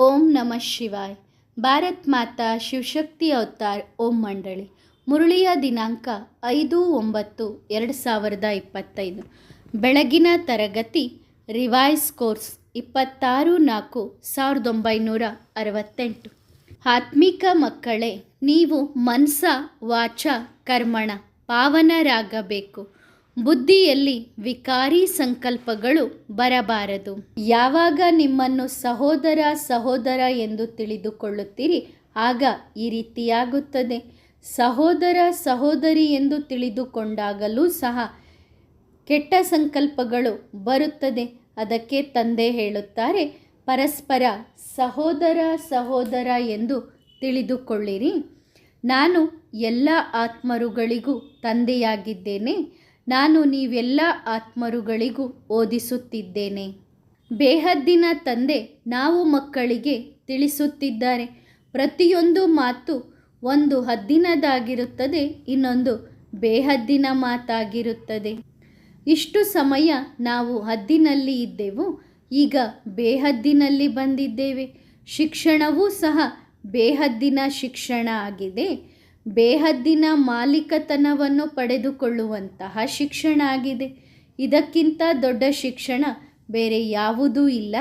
ಓಂ ನಮಃ ಶಿವಾಯ್. ಭಾರತ್ ಮಾತಾ ಶಿವಶಕ್ತಿ ಅವತಾರ್ ಓಂ ಮಂಡಳಿ. ಮುರುಳಿಯ ದಿನಾಂಕ ಐದು ಒಂಬತ್ತು ಎರಡು ಸಾವಿರದ ಇಪ್ಪತ್ತೈದು. ಬೆಳಗಿನ ತರಗತಿ ರಿವೈಸ್ ಕೋರ್ಸ್ ಇಪ್ಪತ್ತಾರು ನಾಲ್ಕು ಸಾವಿರದ ಒಂಬೈನೂರ ಅರವತ್ತೆಂಟು. ಆತ್ಮಿಕ ಮಕ್ಕಳೇ, ನೀವು ಮನಸ, ವಾಚ, ಕರ್ಮಣ, ಪಾವನರಾಗಬೇಕು. ಬುದ್ಧಿಯಲ್ಲಿ ವಿಕಾರಿ ಸಂಕಲ್ಪಗಳು ಬರಬಾರದು. ಯಾವಾಗ ನಿಮ್ಮನ್ನು ಸಹೋದರ ಸಹೋದರ ಎಂದು ತಿಳಿದುಕೊಳ್ಳುತ್ತೀರಿ, ಆಗ ಈ ರೀತಿಯಾಗುತ್ತದೆ. ಸಹೋದರ ಸಹೋದರಿ ಎಂದು ತಿಳಿದುಕೊಂಡಾಗಲೂ ಸಹ ಕೆಟ್ಟ ಸಂಕಲ್ಪಗಳು ಬರುತ್ತದೆ. ಅದಕ್ಕೆ ತಂದೆ ಹೇಳುತ್ತಾರೆ, ಪರಸ್ಪರ ಸಹೋದರ ಸಹೋದರ ಎಂದು ತಿಳಿದುಕೊಳ್ಳಿರಿ. ನಾನು ಎಲ್ಲ ಆತ್ಮರುಗಳಿಗೂ ತಂದೆಯಾಗಿದ್ದೇನೆ. ನಾನು ನೀವೆಲ್ಲ ಆತ್ಮರುಗಳಿಗೂ ಓದಿಸುತ್ತಿದ್ದೇನೆ. ಬೇಹದ್ದಿನ ತಂದೆ ನಾವು ಮಕ್ಕಳಿಗೆ ತಿಳಿಸುತ್ತಿದ್ದಾರೆ. ಪ್ರತಿಯೊಂದು ಮಾತು ಒಂದು ಹದ್ದಿನದಾಗಿರುತ್ತದೆ, ಇನ್ನೊಂದು ಬೇಹದ್ದಿನ ಮಾತಾಗಿರುತ್ತದೆ. ಇಷ್ಟು ಸಮಯ ನಾವು ಹದ್ದಿನಲ್ಲಿ ಇದ್ದೆವು, ಈಗ ಬೇಹದ್ದಿನಲ್ಲಿ ಬಂದಿದ್ದೇವೆ. ಶಿಕ್ಷಣವೂ ಸಹ ಬೇಹದ್ದಿನ ಶಿಕ್ಷಣ ಆಗಿದೆ. ಬೇಹದ್ದಿನ ಮಾಲೀಕತನವನ್ನು ಪಡೆದುಕೊಳ್ಳುವಂತಹ ಶಿಕ್ಷಣ ಆಗಿದೆ ಇದಕ್ಕಿಂತ ದೊಡ್ಡ ಶಿಕ್ಷಣ ಬೇರೆ ಯಾವುದೂ ಇಲ್ಲ.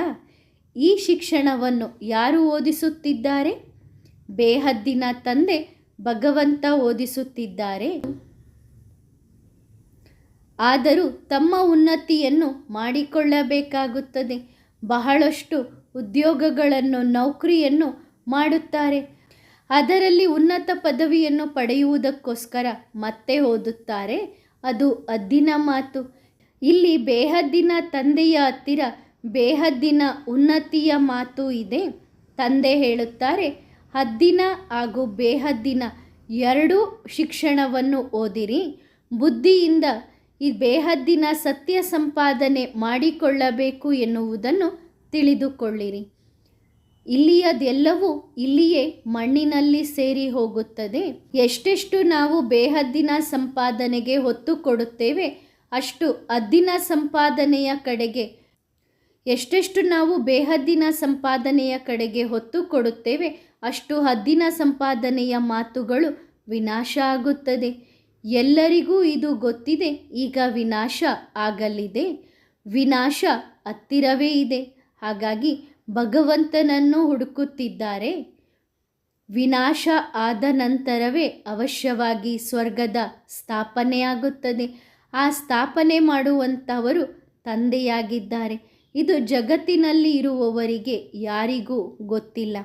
ಈ ಶಿಕ್ಷಣವನ್ನು ಯಾರು ಓದಿಸುತ್ತಿದ್ದಾರೆ? ಬೇಹದ್ದಿನ ತಂದೆ ಭಗವಂತ ಓದಿಸುತ್ತಿದ್ದಾರೆ. ಆದರೂ ತಮ್ಮ ಉನ್ನತಿಯನ್ನು ಮಾಡಿಕೊಳ್ಳಬೇಕಾಗುತ್ತದೆ. ಬಹಳಷ್ಟು ಉದ್ಯೋಗಗಳನ್ನು, ನೌಕರಿಯನ್ನು ಮಾಡುತ್ತಾರೆ. ಅದರಲ್ಲಿ ಉನ್ನತ ಪದವಿಯನ್ನು ಪಡೆಯುವುದಕ್ಕೋಸ್ಕರ ಮತ್ತೆ ಓದುತ್ತಾರೆ. ಅದು ಅದ್ದಿನ ಮಾತು. ಇಲ್ಲಿ ಬೇಹದ್ದಿನ ತಂದೆಯ ಹತ್ತಿರ ಬೇಹದ್ದಿನ ಉನ್ನತಿಯ ಮಾತು ಇದೆ. ತಂದೆ ಹೇಳುತ್ತಾರೆ, ಹದ್ದಿನ ಹಾಗೂ ಬೇಹದ್ದಿನ ಎರಡೂ ಶಿಕ್ಷಣವನ್ನು ಓದಿರಿ. ಬುದ್ಧಿಯಿಂದ ಈ ಬೇಹದ್ದಿನ ಸತ್ಯ ಸಂಪಾದನೆ ಮಾಡಿಕೊಳ್ಳಬೇಕು ಎನ್ನುವುದನ್ನು ತಿಳಿದುಕೊಳ್ಳಿರಿ. ಇಲ್ಲಿಯದೆಲ್ಲವೂ ಇಲ್ಲಿಯೇ ಮಣ್ಣಿನಲ್ಲಿ ಸೇರಿ ಹೋಗುತ್ತದೆ. ಎಷ್ಟೆಷ್ಟು ನಾವು ಬೇಹದ್ದಿನ ಸಂಪಾದನೆಗೆ ಹೊತ್ತು ಕೊಡುತ್ತೇವೆ, ಅಷ್ಟು ಅದ್ದಿನ ಸಂಪಾದನೆಯ ಕಡೆಗೆ, ಎಷ್ಟೆಷ್ಟು ನಾವು ಬೇಹದ್ದಿನ ಸಂಪಾದನೆಯ ಕಡೆಗೆ ಹೊತ್ತು ಕೊಡುತ್ತೇವೆ, ಅಷ್ಟು ಹದ್ದಿನ ಸಂಪಾದನೆಯ ಮಾತುಗಳು ವಿನಾಶ ಆಗುತ್ತದೆ. ಎಲ್ಲರಿಗೂ ಇದು ಗೊತ್ತಿದೆ, ಈಗ ವಿನಾಶ ಆಗಲಿದೆ. ವಿನಾಶ ಹತ್ತಿರವೇ ಇದೆ. ಹಾಗಾಗಿ ಭಗವಂತನನ್ನು ಹುಡುಕುತ್ತಿದ್ದಾರೆ. ವಿನಾಶ ಆದ ನಂತರವೇ ಅವಶ್ಯವಾಗಿ ಸ್ವರ್ಗದ ಸ್ಥಾಪನೆಯಾಗುತ್ತದೆ. ಆ ಸ್ಥಾಪನೆ ಮಾಡುವಂಥವರು ತಂದೆಯಾಗಿದ್ದಾರೆ. ಇದು ಜಗತ್ತಿನಲ್ಲಿ ಇರುವವರಿಗೆ ಯಾರಿಗೂ ಗೊತ್ತಿಲ್ಲ.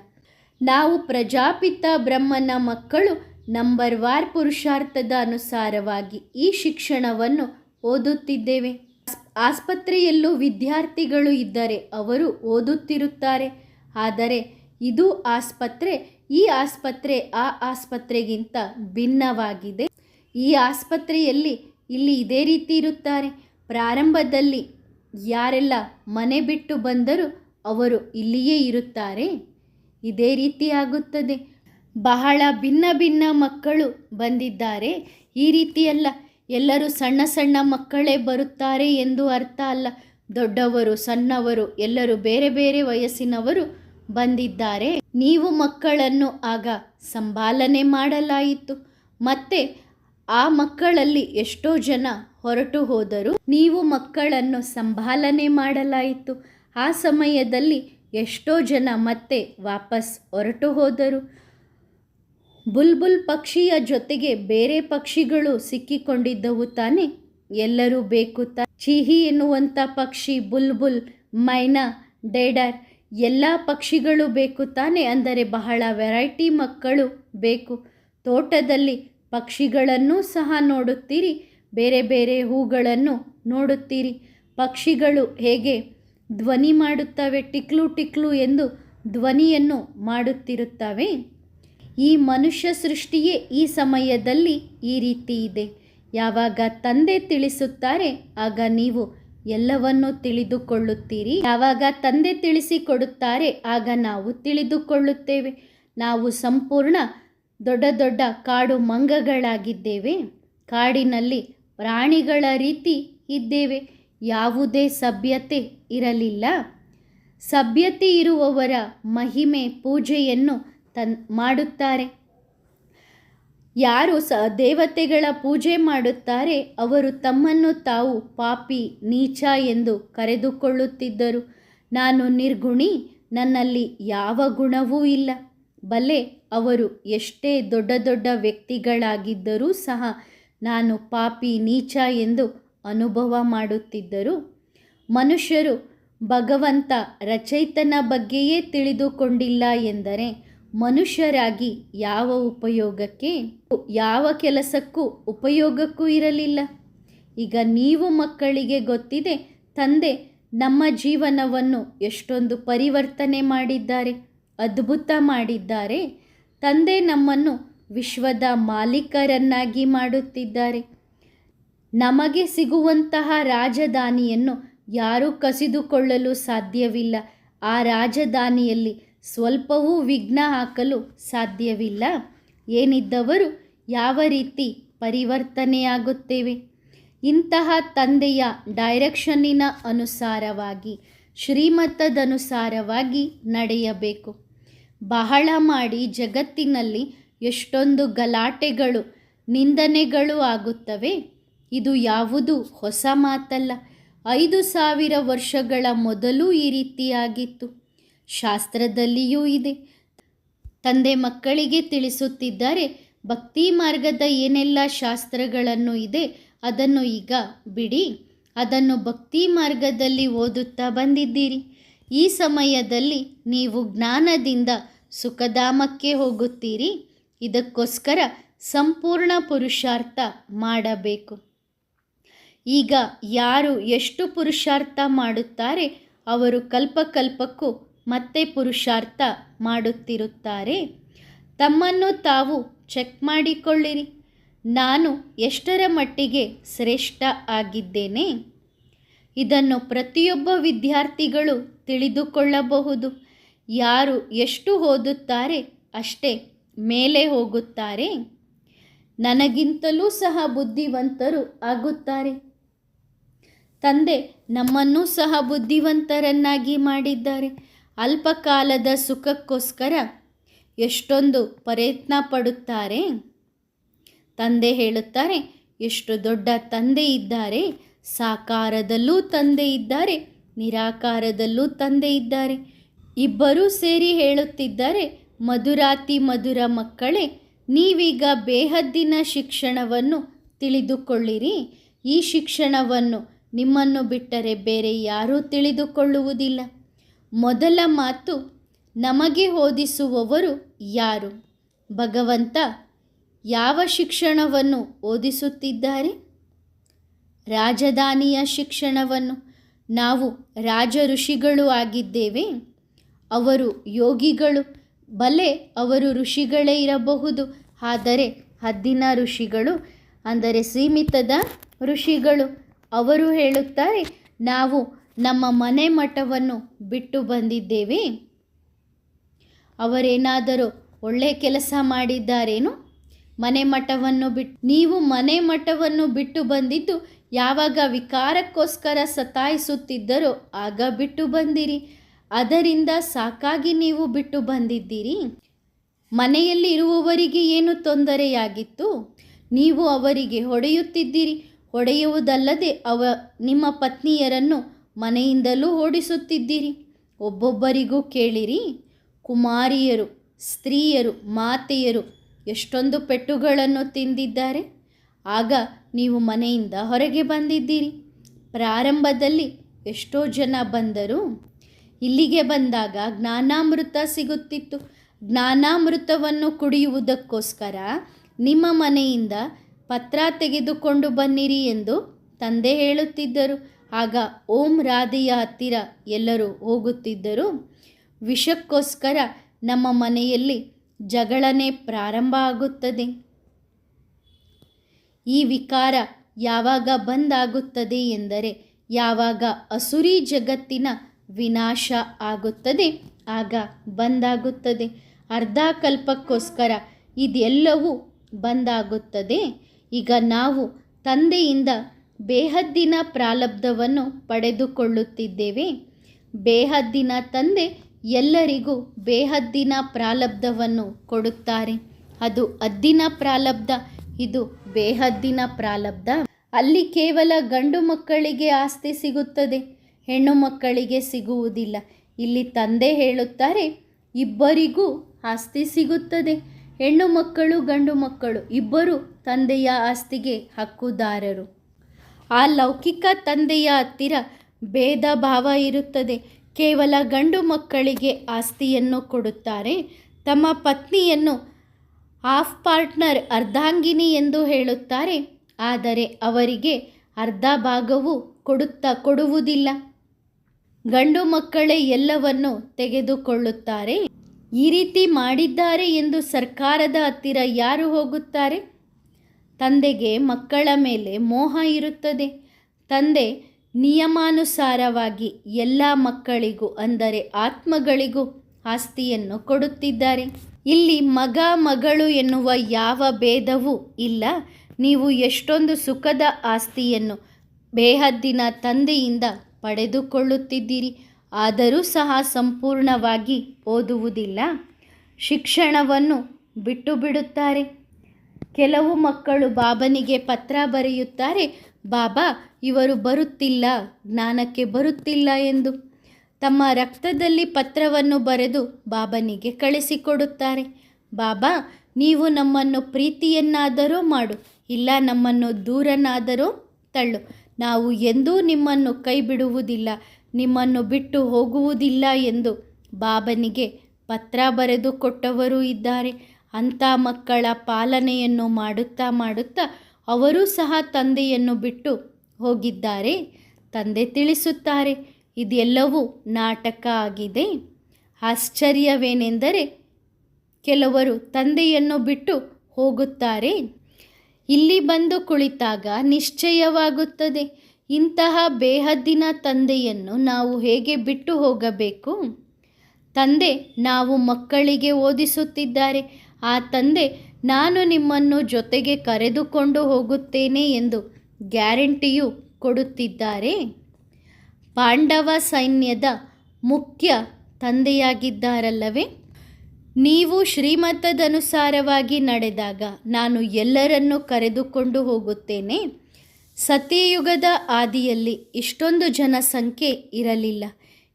ನಾವು ಪ್ರಜಾಪಿತ ಬ್ರಹ್ಮನ ಮಕ್ಕಳು ನಂಬರ್ ವಾರ್ ಪುರುಷಾರ್ಥದ ಅನುಸಾರವಾಗಿ ಈ ಶಿಕ್ಷಣವನ್ನು ಓದುತ್ತಿದ್ದೇವೆ. ಆಸ್ಪತ್ರೆಯಲ್ಲೂ ವಿದ್ಯಾರ್ಥಿಗಳು ಇದ್ದರೆ ಅವರು ಓದುತ್ತಿರುತ್ತಾರೆ. ಆದರೆ ಇದು ಆಸ್ಪತ್ರೆ, ಈ ಆಸ್ಪತ್ರೆ ಆ ಆಸ್ಪತ್ರೆಗಿಂತ ಭಿನ್ನವಾಗಿದೆ. ಈ ಆಸ್ಪತ್ರೆಯಲ್ಲಿ ಇಲ್ಲಿ ಇದೇ ರೀತಿ ಇರುತ್ತಾರೆ. ಪ್ರಾರಂಭದಲ್ಲಿ ಯಾರೆಲ್ಲ ಮನೆ ಬಿಟ್ಟು ಬಂದರೂ ಅವರು ಇಲ್ಲಿಯೇ ಇರುತ್ತಾರೆ. ಇದೇ ರೀತಿ ಆಗುತ್ತದೆ. ಬಹಳ ಭಿನ್ನ ಭಿನ್ನ ಮಕ್ಕಳು ಬಂದಿದ್ದಾರೆ. ಈ ರೀತಿಯಲ್ಲ ಎಲ್ಲರೂ ಸಣ್ಣ ಸಣ್ಣ ಮಕ್ಕಳೇ ಬರುತ್ತಾರೆ ಎಂದು ಅರ್ಥ ಅಲ್ಲ. ದೊಡ್ಡವರು, ಸಣ್ಣವರು, ಎಲ್ಲರೂ ಬೇರೆ ಬೇರೆ ವಯಸ್ಸಿನವರು ಬಂದಿದ್ದಾರೆ. ನೀವು ಮಕ್ಕಳನ್ನು ಆಗ ಸಂಭಾಲನೆ ಮಾಡಲಾಯಿತು. ಮತ್ತೆ ಆ ಮಕ್ಕಳಲ್ಲಿ ಎಷ್ಟೋ ಜನ ಹೊರಟು ಹೋದರು ನೀವು ಮಕ್ಕಳನ್ನು ಸಂಭಾಲನೆ ಮಾಡಲಾಯಿತು. ಆ ಸಮಯದಲ್ಲಿ ಎಷ್ಟೋ ಜನ ಮತ್ತೆ ವಾಪಸ್ ಹೊರಟು ಹೋದರು. ಬುಲ್ಬುಲ್ ಪಕ್ಷಿಯ ಜೊತೆಗೆ ಬೇರೆ ಪಕ್ಷಿಗಳು ಸಿಕ್ಕಿಕೊಂಡಿದ್ದವು ತಾನೆ. ಎಲ್ಲರೂ ಬೇಕು ತಾ, ಚಿಹಿ ಎನ್ನುವಂಥ ಪಕ್ಷಿ ಬುಲ್ಬುಲ್, ಮೈನಾ, ಡೇಡರ್ ಎಲ್ಲ ಪಕ್ಷಿಗಳು ಬೇಕು ತಾನೆ ಅಂದರೆ ಬಹಳ ವೆರೈಟಿ ಮಕ್ಕಳು ಬೇಕು. ತೋಟದಲ್ಲಿ ಪಕ್ಷಿಗಳನ್ನು ಸಹ ನೋಡುತ್ತೀರಿ, ಬೇರೆ ಬೇರೆ ಹೂಗಳನ್ನು ನೋಡುತ್ತೀರಿ. ಪಕ್ಷಿಗಳು ಹೇಗೆ ಧ್ವನಿ ಮಾಡುತ್ತವೆ ಟಿಕ್ಲು ಟಿಕ್ಲು ಎಂದು ಧ್ವನಿಯನ್ನು ಮಾಡುತ್ತಿರುತ್ತವೆ. ಈ ಮನುಷ್ಯ ಸೃಷ್ಟಿಯೇ ಈ ಸಮಯದಲ್ಲಿ ಈ ರೀತಿ ಇದೆ. ಯಾವಾಗ ತಂದೆ ತಿಳಿಸುತ್ತಾರೆ, ಆಗ ನೀವು ಎಲ್ಲವನ್ನೂ ತಿಳಿದುಕೊಳ್ಳುತ್ತೀರಿ. ಯಾವಾಗ ತಂದೆ ತಿಳಿಸಿಕೊಡುತ್ತಾರೆ, ಆಗ ನಾವು ತಿಳಿದುಕೊಳ್ಳುತ್ತೇವೆ. ನಾವು ಸಂಪೂರ್ಣ ದೊಡ್ಡ ದೊಡ್ಡ ಕಾಡು ಮಂಗಗಳಾಗಿದ್ದೇವೆ. ಕಾಡಿನಲ್ಲಿ ಪ್ರಾಣಿಗಳ ರೀತಿ ಇದ್ದೇವೆ. ಯಾವುದೇ ಸಭ್ಯತೆ ಇರಲಿಲ್ಲ. ಸಭ್ಯತೆ ಇರುವವರ ಮಹಿಮೆ, ಪೂಜೆಯನ್ನು ತನ್ ಮಾಡುತ್ತಾರೆ. ಯಾರು ಸ ದೇವತೆಗಳ ಪೂಜೆ ಮಾಡುತ್ತಾರೆ, ಅವರು ತಮ್ಮನ್ನು ತಾವು ಪಾಪಿ, ನೀಚ ಎಂದು ಕರೆದುಕೊಳ್ಳುತ್ತಿದ್ದರು. ನಾನು ನಿರ್ಗುಣಿ, ನನ್ನಲ್ಲಿ ಯಾವ ಗುಣವೂ ಇಲ್ಲ. ಬಲೆ, ಅವರು ಎಷ್ಟೇ ದೊಡ್ಡ ದೊಡ್ಡ ವ್ಯಕ್ತಿಗಳಾಗಿದ್ದರೂ ಸಹ ನಾನು ಪಾಪಿ, ನೀಚ ಎಂದು ಅನುಭವ ಮಾಡುತ್ತಿದ್ದರು. ಮನುಷ್ಯರು ಭಗವಂತ ರಚಯಿತನ ಬಗ್ಗೆಯೇ ತಿಳಿದುಕೊಂಡಿಲ್ಲ ಎಂದರೆ ಮನುಷ್ಯರಾಗಿ ಯಾವ ಉಪಯೋಗಕ್ಕೆ, ಯಾವ ಕೆಲಸಕ್ಕೂ ಉಪಯೋಗಕ್ಕೂ ಇರಲಿಲ್ಲ. ಈಗ ನೀವು ಮಕ್ಕಳಿಗೆ ಗೊತ್ತಿದೆ, ತಂದೆ ನಮ್ಮ ಜೀವನವನ್ನು ಎಷ್ಟೊಂದು ಪರಿವರ್ತನೆ ಮಾಡಿದ್ದಾರೆ, ಅದ್ಭುತ ಮಾಡಿದ್ದಾರೆ. ತಂದೆ ನಮ್ಮನ್ನು ವಿಶ್ವದ ಮಾಲೀಕರನ್ನಾಗಿ ಮಾಡುತ್ತಿದ್ದಾರೆ. ನಮಗೆ ಸಿಗುವಂತಹ ರಾಜಧಾನಿಯನ್ನು ಯಾರೂ ಕಸಿದುಕೊಳ್ಳಲು ಸಾಧ್ಯವಿಲ್ಲ. ಆ ರಾಜಧಾನಿಯಲ್ಲಿ ಸ್ವಲ್ಪವೂ ವಿಘ್ನ ಹಾಕಲು ಸಾಧ್ಯವಿಲ್ಲ. ಏನಿದ್ದವರು ಯಾವ ರೀತಿ ಪರಿವರ್ತನೆಯಾಗುತ್ತೇವೆ? ಇಂತಹ ತಂದೆಯ ಡೈರೆಕ್ಷನ್ನಿನ ಅನುಸಾರವಾಗಿ, ಶ್ರೀಮತದನುಸಾರವಾಗಿ ನಡೆಯಬೇಕು. ಬಹಳ ಮಾಡಿ ಜಗತ್ತಿನಲ್ಲಿ ಎಷ್ಟೊಂದು ಗಲಾಟೆಗಳು, ನಿಂದನೆಗಳು ಆಗುತ್ತವೆ. ಇದು ಯಾವುದು ಹೊಸ ಮಾತಲ್ಲ. ಐದು ಸಾವಿರ ವರ್ಷಗಳ ಮೊದಲು ಈ ರೀತಿಯಾಗಿತ್ತು. ಶಾಸ್ತ್ರದಲ್ಲಿಯೂ ಇದೆ. ತಂದೆ ಮಕ್ಕಳಿಗೆ ತಿಳಿಸುತ್ತಿದ್ದಾರೆ, ಭಕ್ತಿ ಮಾರ್ಗದ ಏನೆಲ್ಲ ಶಾಸ್ತ್ರಗಳನ್ನು ಇದೆ ಅದನ್ನು ಈಗ ಬಿಡಿ. ಅದನ್ನು ಭಕ್ತಿ ಮಾರ್ಗದಲ್ಲಿ ಓದುತ್ತಾ ಬಂದಿದ್ದೀರಿ. ಈ ಸಮಯದಲ್ಲಿ ನೀವು ಜ್ಞಾನದಿಂದ ಸುಖಧಾಮಕ್ಕೆ ಹೋಗುತ್ತೀರಿ. ಇದಕ್ಕೋಸ್ಕರ ಸಂಪೂರ್ಣ ಪುರುಷಾರ್ಥ ಮಾಡಬೇಕು. ಈಗ ಯಾರು ಎಷ್ಟು ಪುರುಷಾರ್ಥ ಮಾಡುತ್ತಾರೆ, ಅವರು ಕಲ್ಪಕಲ್ಪಕ್ಕೂ ಮತ್ತೆ ಪುರುಷಾರ್ಥ ಮಾಡುತ್ತಿರುತ್ತಾರೆ. ತಮ್ಮನ್ನು ತಾವು ಚೆಕ್ ಮಾಡಿಕೊಳ್ಳಿರಿ. ನಾನು ಎಷ್ಟರ ಮಟ್ಟಿಗೆ ಶ್ರೇಷ್ಠ ಆಗಿದ್ದೇನೆ? ಇದನ್ನು ಪ್ರತಿಯೊಬ್ಬ ವಿದ್ಯಾರ್ಥಿಗಳು ತಿಳಿದುಕೊಳ್ಳಬಹುದು. ಯಾರು ಎಷ್ಟು ಓದುತ್ತಾರೆ ಅಷ್ಟೇ ಮೇಲೆ ಹೋಗುತ್ತಾರೆ. ನನಗಿಂತಲೂ ಸಹ ಬುದ್ಧಿವಂತರು ಆಗುತ್ತಾರೆ. ತಂದೆ ನಮ್ಮನ್ನೂ ಸಹ ಬುದ್ಧಿವಂತರನ್ನಾಗಿ ಮಾಡಿದ್ದಾರೆ. ಅಲ್ಪಕಾಲದ ಸುಖಕ್ಕೋಸ್ಕರ ಎಷ್ಟೊಂದು ಪ್ರಯತ್ನ ಪಡುತ್ತಾರೆ. ತಂದೆ ಹೇಳುತ್ತಾರೆ, ಎಷ್ಟು ದೊಡ್ಡ ತಂದೆ ಇದ್ದಾರೆ, ಸಾಕಾರದಲ್ಲೂ ತಂದೆ ಇದ್ದಾರೆ, ನಿರಾಕಾರದಲ್ಲೂ ತಂದೆ ಇದ್ದಾರೆ. ಇಬ್ಬರೂ ಸೇರಿ ಹೇಳುತ್ತಿದ್ದಾರೆ, ಮಧುರಾತಿ ಮಧುರ ಮಕ್ಕಳೇ, ನೀವೀಗ ಬೇಹದ್ದಿನ ಶಿಕ್ಷಣವನ್ನು ತಿಳಿದುಕೊಳ್ಳಿರಿ. ಈ ಶಿಕ್ಷಣವನ್ನು ನಿಮ್ಮನ್ನು ಬಿಟ್ಟರೆ ಬೇರೆ ಯಾರೂ ತಿಳಿದುಕೊಳ್ಳುವುದಿಲ್ಲ. ಮೊದಲ ಮಾತು ನಮಗೆ ಓದಿಸುವವರು ಯಾರು? ಭಗವಂತ ಯಾವ ಶಿಕ್ಷಣವನ್ನು ಓದಿಸುತ್ತಿದ್ದಾರೆ? ರಾಜಧಾನಿಯ ಶಿಕ್ಷಣವನ್ನು ನಾವು ರಾಜ ಋಷಿಗಳು ಆಗಿದ್ದೇವೆ. ಅವರು ಯೋಗಿಗಳು ಬಲೆ ಅವರು ಋಷಿಗಳೇ ಇರಬಹುದು. ಆದರೆ ಹದ್ದಿನ ಋಷಿಗಳು, ಅಂದರೆ ಸೀಮಿತದ ಋಷಿಗಳು, ಅವರು ಹೇಳುತ್ತಾರೆ, ನಾವು ನಮ್ಮ ಮನೆ ಮಠವನ್ನು ಬಿಟ್ಟು ಬಂದಿದ್ದೇವೆ. ಅವರೇನಾದರೂ ಒಳ್ಳೆ ಕೆಲಸ ಮಾಡಿದ್ದಾರೇನು? ಮನೆ ಮಠವನ್ನು ಬಿಟ್ಟು, ನೀವು ಮನೆ ಮಠವನ್ನು ಬಿಟ್ಟು ಬಂದಿದ್ದು ಯಾವಾಗ ವಿಕಾರಕ್ಕೋಸ್ಕರ ಸತಾಯಿಸುತ್ತಿದ್ದರೋ ಆಗ ಬಿಟ್ಟು ಬಂದಿರಿ. ಅದರಿಂದ ಸಾಕಾಗಿ ನೀವು ಬಿಟ್ಟು ಬಂದಿದ್ದೀರಿ. ಮನೆಯಲ್ಲಿ ಇರುವವರಿಗೆ ಏನು ತೊಂದರೆಯಾಗಿತ್ತು? ನೀವು ಅವರಿಗೆ ಹೊಡೆಯುತ್ತಿದ್ದೀರಿ. ಹೊಡೆಯುವುದಲ್ಲದೆ ಅವ ನಿಮ್ಮ ಪತ್ನಿಯರನ್ನು ಮನೆಯಿಂದಲೂ ಓಡಿಸುತ್ತಿದ್ದೀರಿ. ಒಬ್ಬೊಬ್ಬರಿಗೂ ಕೇಳಿರಿ, ಕುಮಾರಿಯರು, ಸ್ತ್ರೀಯರು, ಮಾತೆಯರು ಎಷ್ಟೊಂದು ಪೆಟ್ಟುಗಳನ್ನು ತಿಂದಿದ್ದಾರೆ. ಆಗ ನೀವು ಮನೆಯಿಂದ ಹೊರಗೆ ಬಂದಿದ್ದೀರಿ. ಪ್ರಾರಂಭದಲ್ಲಿ ಎಷ್ಟೋ ಜನ ಬಂದರು ಇಲ್ಲಿಗೆ ಬಂದಾಗ ಜ್ಞಾನಾಮೃತ ಸಿಗುತ್ತಿತ್ತು. ಜ್ಞಾನಾಮೃತವನ್ನು ಕುಡಿಯುವುದಕ್ಕೋಸ್ಕರ ನಿಮ್ಮ ಮನೆಯಿಂದ ಪತ್ರ ತೆಗೆದುಕೊಂಡು ಬನ್ನಿರಿ ಎಂದು ತಂದೆ ಹೇಳುತ್ತಿದ್ದರು. ಆಗ ಓಂ ರಾಧೆಯ ಹತ್ತಿರ ಎಲ್ಲರೂ ಹೋಗುತ್ತಿದ್ದರು. ವಿಷಕ್ಕೋಸ್ಕರ ನಮ್ಮ ಮನೆಯಲ್ಲಿ ಜಗಳನೆ ಪ್ರಾರಂಭ ಆಗುತ್ತದೆ. ಈ ವಿಕಾರ ಯಾವಾಗ ಬಂದಾಗುತ್ತದೆ ಎಂದರೆ ಯಾವಾಗ ಅಸುರಿ ಜಗತ್ತಿನ ವಿನಾಶ ಆಗುತ್ತದೆ, ಆಗ ಬಂದಾಗುತ್ತದೆ ಅರ್ಧ ಕಲ್ಪಕ್ಕೋಸ್ಕರ ಇದೆಲ್ಲವೂ ಬಂದಾಗುತ್ತದೆ ಈಗ ನಾವು ತಂದೆಯಿಂದ ಬೇಹದ್ದಿನ ಪ್ರಾಲಬ್ಧವನ್ನು ಪಡೆದುಕೊಳ್ಳುತ್ತಿದ್ದೇವೆ. ಬೇಹದ್ದಿನ ತಂದೆ ಎಲ್ಲರಿಗೂ ಬೇಹದ್ದಿನ ಪ್ರಾಲಬ್ಧವನ್ನು ಕೊಡುತ್ತಾರೆ. ಅದು ಅದ್ದಿನ ಪ್ರಾಲಬ್ಧ, ಇದು ಬೇಹದ್ದಿನ ಪ್ರಾಲಬ್ಧ. ಅಲ್ಲಿ ಕೇವಲ ಗಂಡು ಮಕ್ಕಳಿಗೆ ಆಸ್ತಿ ಸಿಗುತ್ತದೆ, ಹೆಣ್ಣು ಮಕ್ಕಳಿಗೆ ಸಿಗುವುದಿಲ್ಲ. ಇಲ್ಲಿ ತಂದೆ ಹೇಳುತ್ತಾರೆ, ಇಬ್ಬರಿಗೂ ಆಸ್ತಿ ಸಿಗುತ್ತದೆ. ಹೆಣ್ಣು ಮಕ್ಕಳು ಗಂಡು ಮಕ್ಕಳು, ಇಬ್ಬರು ತಂದೆಯ ಆಸ್ತಿಗೆ ಹಕ್ಕುದಾರರು. ಆ ಲೌಕಿಕ ತಂದೆಯ ಹತ್ತಿರ ಭೇದ ಭಾವ ಇರುತ್ತದೆ. ಕೇವಲ ಗಂಡು ಮಕ್ಕಳಿಗೆ ಆಸ್ತಿಯನ್ನು ಕೊಡುತ್ತಾರೆ. ತಮ್ಮ ಪತ್ನಿಯನ್ನು ಹಾಫ್ ಪಾರ್ಟ್ನರ್ ಅರ್ಧಾಂಗಿನಿ ಎಂದು ಹೇಳುತ್ತಾರೆ. ಆದರೆ ಅವರಿಗೆ ಅರ್ಧ ಭಾಗವೂ ಕೊಡುತ್ತಾ ಕೊಡುವುದಿಲ್ಲ. ಗಂಡು ಮಕ್ಕಳೇ ಎಲ್ಲವನ್ನು ತೆಗೆದುಕೊಳ್ಳುತ್ತಾರೆ. ಈ ರೀತಿ ಮಾಡಿದ್ದಾರೆ ಎಂದು ಸರ್ಕಾರದ ಹತ್ತಿರ ಯಾರು ಹೋಗುತ್ತಾರೆ? ತಂದೆಗೆ ಮಕ್ಕಳ ಮೇಲೆ ಮೋಹ ಇರುತ್ತದೆ. ತಂದೆ, ನಿಯಮಾನುಸಾರವಾಗಿ ಎಲ್ಲ ಮಕ್ಕಳಿಗೂ, ಅಂದರೆ ಆತ್ಮಗಳಿಗೂ ಆಸ್ತಿಯನ್ನು ಕೊಡುತ್ತಿದ್ದಾರೆ. ಇಲ್ಲಿ ಮಗ, ಮಗಳು ಎನ್ನುವ ಯಾವ ಭೇದವೂ ಇಲ್ಲ. ನೀವು ಎಷ್ಟೊಂದು ಸುಖದ ಆಸ್ತಿಯನ್ನು ಬೇಹದ್ದಿನ ತಂದೆಯಿಂದ ಪಡೆದುಕೊಳ್ಳುತ್ತಿದ್ದೀರಿ. ಆದರೂ ಸಹ ಸಂಪೂರ್ಣವಾಗಿ ಓದುವುದಿಲ್ಲ. ಶಿಕ್ಷಣವನ್ನು ಬಿಟ್ಟು ಬಿಡುತ್ತಾರೆ. ಕೆಲವು ಮಕ್ಕಳು ಬಾಬನಿಗೆ ಪತ್ರ ಬರೆಯುತ್ತಾರೆ, ಬಾಬಾ, ಇವರು ಬರುತ್ತಿಲ್ಲ, ಜ್ಞಾನಕ್ಕೆ ಬರುತ್ತಿಲ್ಲ ಎಂದು. ತಮ್ಮ ರಕ್ತದಲ್ಲಿ ಪತ್ರವನ್ನು ಬರೆದು ಬಾಬನಿಗೆ ಕಳಿಸಿಕೊಡುತ್ತಾರೆ, ಬಾಬಾ, ನೀವು ನಮ್ಮನ್ನು ಪ್ರೀತಿಯನ್ನಾದರೂ ಮಾಡು, ಇಲ್ಲ ನಮ್ಮನ್ನು ದೂರನಾದರೂ ತಳ್ಳು. ನಾವು ಎಂದೂ ನಿಮ್ಮನ್ನು ಕೈ ಬಿಡುವುದಿಲ್ಲ ನಿಮ್ಮನ್ನು ಬಿಟ್ಟು ಹೋಗುವುದಿಲ್ಲ ಎಂದು ಬಾಬನಿಗೆ ಪತ್ರ ಬರೆದು ಕೊಟ್ಟವರೂ ಇದ್ದಾರೆ. ಅಂಥ ಮಕ್ಕಳ ಪಾಲನೆಯನ್ನು ಮಾಡುತ್ತಾ ಮಾಡುತ್ತಾ ಅವರೂ ಸಹ ತಂದೆಯನ್ನು ಬಿಟ್ಟು ಹೋಗಿದ್ದಾರೆ. ತಂದೆ ತಿಳಿಸುತ್ತಾರೆ, ಇದೆಲ್ಲವೂ ನಾಟಕ ಆಗಿದೆ. ಆಶ್ಚರ್ಯವೇನೆಂದರೆ ಕೆಲವರು ತಂದೆಯನ್ನು ಬಿಟ್ಟು ಹೋಗುತ್ತಾರೆ. ಇಲ್ಲಿ ಬಂದು ಕುಳಿತಾಗ ನಿಶ್ಚಯವಾಗುತ್ತದೆ, ಇಂತಹ ಬೇಹದ್ದಿನ ತಂದೆಯನ್ನು ನಾವು ಹೇಗೆ ಬಿಟ್ಟು ಹೋಗಬೇಕು? ತಂದೆ, ನಾವು ಮಕ್ಕಳಿಗೆ ಓದಿಸುತ್ತಿದ್ದಾರೆ ಆ ತಂದೆ, ನಾನು ನಿಮ್ಮನ್ನು ಜೊತೆಗೆ ಕರೆದುಕೊಂಡು ಹೋಗುತ್ತೇನೆ ಎಂದು ಗ್ಯಾರಂಟಿಯು ಕೊಡುತ್ತಿದ್ದಾರೆ. ಪಾಂಡವ ಸೈನ್ಯದ ಮುಖ್ಯ ತಂದೆಯಾಗಿದ್ದಾರಲ್ಲವೇ? ನೀವು ಶ್ರೀಮತದನುಸಾರವಾಗಿ ನಡೆದಾಗ ನಾನು ಎಲ್ಲರನ್ನೂ ಕರೆದುಕೊಂಡು ಹೋಗುತ್ತೇನೆ. ಸತ್ಯಯುಗದ ಆದಿಯಲ್ಲಿ ಇಷ್ಟೊಂದು ಜನಸಂಖ್ಯೆ ಇರಲಿಲ್ಲ.